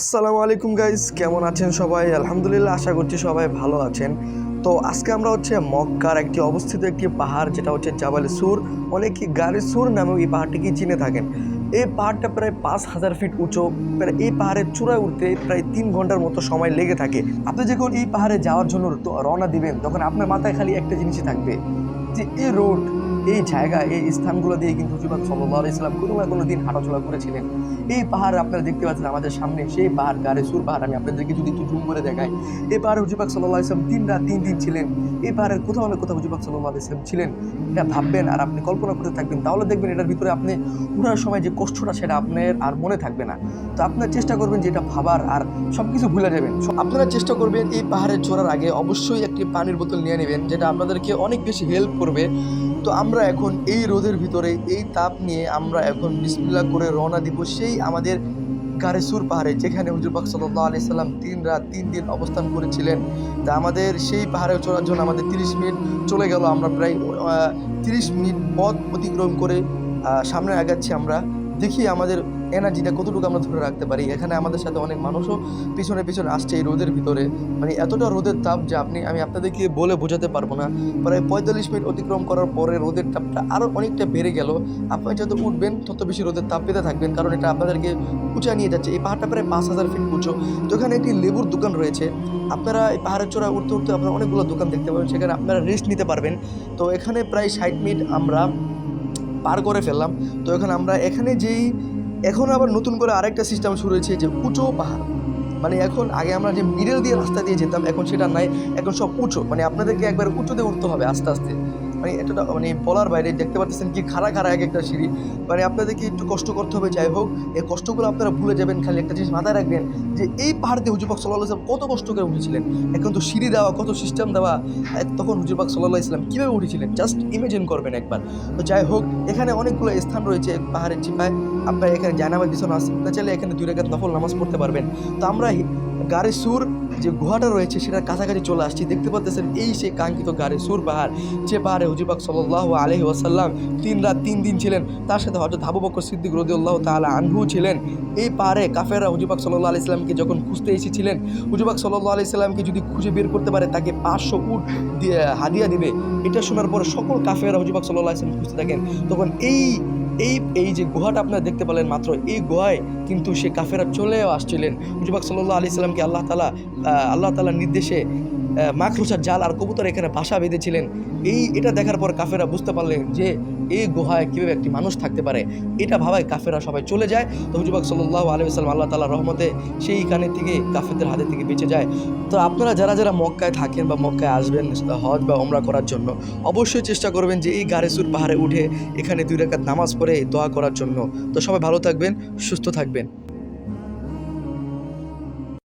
আসসালামু আলাইকুম গাইস কেমন আছেন সবাই? আলহামদুলিল্লাহ, আশা করছি সবাই ভালো আছেন। তো আজকে আমরা হচ্ছে মক্কার একটি অবস্থিত একটি পাহাড়, যেটা হচ্ছে জাবাল সুর। অনেকে গাড়ি সুর নামেও এই পাহাড়টিকে চিনে থাকেন। এই পাহাড়টা প্রায় পাঁচ হাজার ফিট উঁচু। প্রায় এই পাহাড়ের চূড়ায় উঠতে প্রায় তিন ঘণ্টার মতো সময় লেগে থাকে। আপনি যখন এই পাহাড়ে যাওয়ার জন্য রওনা দিবেন, তখন আপনার মাথায় খালি একটা জিনিসই থাকবে, যে এই রোড এই জায়গা, এই স্থানগুলো দিয়ে কিন্তু হুজুর সাল্লাহ ইসলাম কোনো না কোনো দিন হাঁটাচলা করেছিলেন। এই পাহাড় আপনারা দেখতে পাচ্ছেন আমাদের সামনে, সেই পাহাড় গাড়ে সুর পাহাড়, আমি আপনাদেরকে যদি একটু জুম করে দেখাই। এই পাহাড়ে হুজুবাক সাল্লাহ ইসলাম তিন রাত তিন দিন ছিলেন। এই পাহাড়ের কোথাও না কোথাও হুজুবাক সাল্লাহ ইসলাম ছিলেন। এটা ভাববেন আর আপনি কল্পনা করতে থাকবেন, তাহলে দেখবেন এটার ভিতরে আপনি উঠার সময় যে কষ্টটা সেটা আপনার আর মনে থাকবে না। তো আপনার চেষ্টা করবেন যে এটা ভাবার আর সব কিছু ভুলে যাবেন। আপনারা চেষ্টা করবেন এই পাহাড়ে চড়ার আগে অবশ্যই একটি পানির বোতল নিয়ে নেবেন, যেটা আপনাদেরকে অনেক বেশি হেল্প করবে। তো আমরা এখন এই রোদের ভিতরে, এই তাপ নিয়ে আমরা এখন বিসমিল্লা করে রওনা দিব সেই আমাদের কারেসুর পাহাড়ে, যেখানে হুজুর পাক সাল্লাহ আলি সাল্লাম তিন রাত তিন দিন অবস্থান করেছিলেন। তা আমাদের সেই পাহাড়ে চড়ার জন্য আমাদের তিরিশ মিনিট চলে গেল, আমরা প্রায় তিরিশ মিনিট পথ অতিক্রম করে সামনে আগাচ্ছি আমরা। দেখি আমাদের এনার্জিটা কতটুকু আমরা ধরে রাখতে পারি? এখানে আমাদের সাথে অনেক মানুষও পিছনে পিছনে আসছে এই রোদের ভিতরে। মানে এতটা রোদের তাপ যে আপনি, আমি আপনাদেরকে বলে বোঝাতে পারব না। প্রায় পঁয়তাল্লিশ মিনিট অতিক্রম করার পরে রোদের তাপটা আরও অনেকটা বেড়ে গেল। আপনি যত উঠবেন, তত বেশি রোদের তাপ পেতে থাকবেন। কারণ এটা আপনাদেরকে উঁচা নিয়ে যাচ্ছে। এই পাহাড়টা প্রায় পাঁচ হাজার ফিট উঁচু। তো এখানে একটি লেবুর দোকান রয়েছে। আপনারা এই পাহাড়ের চূড়ায় উঠতে উঠতে আপনারা অনেকগুলো দোকান দেখতে পাবেন। সেখানে আপনারা রেস্ট নিতে পারবেন। তো এখানে প্রায় ষাট মিনিট আমরা পার করে ফেললাম। তো এখানে আমরা এখানে যেই এখন আবার নতুন করে আরেকটা সিস্টেম শুরু হয়েছে যে উঁচু পাহাড়। মানে এখন আগে আমরা যে মিডল দিয়ে রাস্তা দিয়ে যেতাম, এখন সেটা নাই, এখন সব উঁচু। মানে আপনাদেরকে একবার উঁচুতে উঠতে হবে আস্তে আস্তে। মানে এটা মানে বলার বাইরে দেখতে পাচ্ছেন কি খাড়া খাড়া এক একটা সিঁড়ি। মানে আপনাদেরকে একটু কষ্ট করতে হবে, যাই হোক। এই কষ্টগুলো আপনারা ভুলে যাবেন, খালি একটা জিনিস মাথায় রাখবেন যে এই পাহাড় দিয়ে হুজুরবাক সাল্লাহ ইসলাম কত কষ্ট করে উঠেছিলেন। এখন তো সিঁড়ি দেওয়া, কত সিস্টেম দেওয়া তখন হুজুরবাক সাল্লাহ ইসলাম কীভাবে উঠেছিলেন? জাস্ট ইমেজিন করবেন একবার। তো যাই হোক, এখানে অনেকগুলো স্থান রয়েছে পাহাড়ের চিপায়। আপনার এখানে জানামাজ বিছানো আছে। চাইলে এখানে দুই রেখাত নফল নামাজ পড়তে পারবেন। তো আমরা গাড়ি সুর যে গুহাটা রয়েছে সেটার কাছাকাছি চলে আসছি। দেখতে পাচ্ছেন এই সেই কাঙ্ক্ষিত গাড়ি সুর পাহাড় যে পাহাড়ে হুজুবাক সাল্লাহ আলহি ওয়াসাল্লাম তিন রাত তিন দিন ছিলেন। তার সাথে হজরত হাবু সিদ্দিক রদিউল্লাহ তাআলা আনহু ছিলেন। এই পাহাড়ে কাফেররা হুজুবাক সাল্লাহ আলি ইসলামকে যখন খুঁজতে এসেছিলেন হুজুবাক সাল্লাহ আলি ইসলামকে যদি খুঁজে বের করতে পারে, তাকে পাঁচশো উট দিয়ে হাদিয়া দিবে। এটা শোনার পরে সকল কাফেররা হুজুবাক সাল্লাহ ইসলাম খুঁজতে থাকেন। তখন এই এই এই যে গুহাটা আপনারা দেখতে পেলেন মাত্র, এই গুহায় কিন্তু সে কাফেরা চলেও আসছিলেন। হুজুবাক সাল্লাহ আলি সাল্লামকে আল্লাহ তালা আল্লাহ তালার নির্দেশে মাকরুচার জাল আর কবুতর এখানে বাসা বেঁধেছিলেন। এই এটা দেখার পর কাফেরা বুঝতে পারলেন যে এই গুহায় কীভাবে একটি মানুষ থাকতে পারে। এটা ভাবায় কাফেরা সবাই চলে যায়। তো হুজুবাক সাল্লাহ আলি সাল্লাম আল্লাহ তালা রহমতে সেই কানের থেকে কাফেরদের হাতে থেকে বেঁচে যায়। তো আপনারা যারা যারা মক্কায় থাকেন বা মক্কায় আসবেন হজ বা ওমরা করার জন্য, অবশ্যই চেষ্টা করবেন যে এই গারেসুর পাহাড়ে উঠে এখানে দুই রেখাত নামাজ পড়ে দোয়া করার জন্য। তো সবাই ভালো থাকবেন, সুস্থ থাকবেন।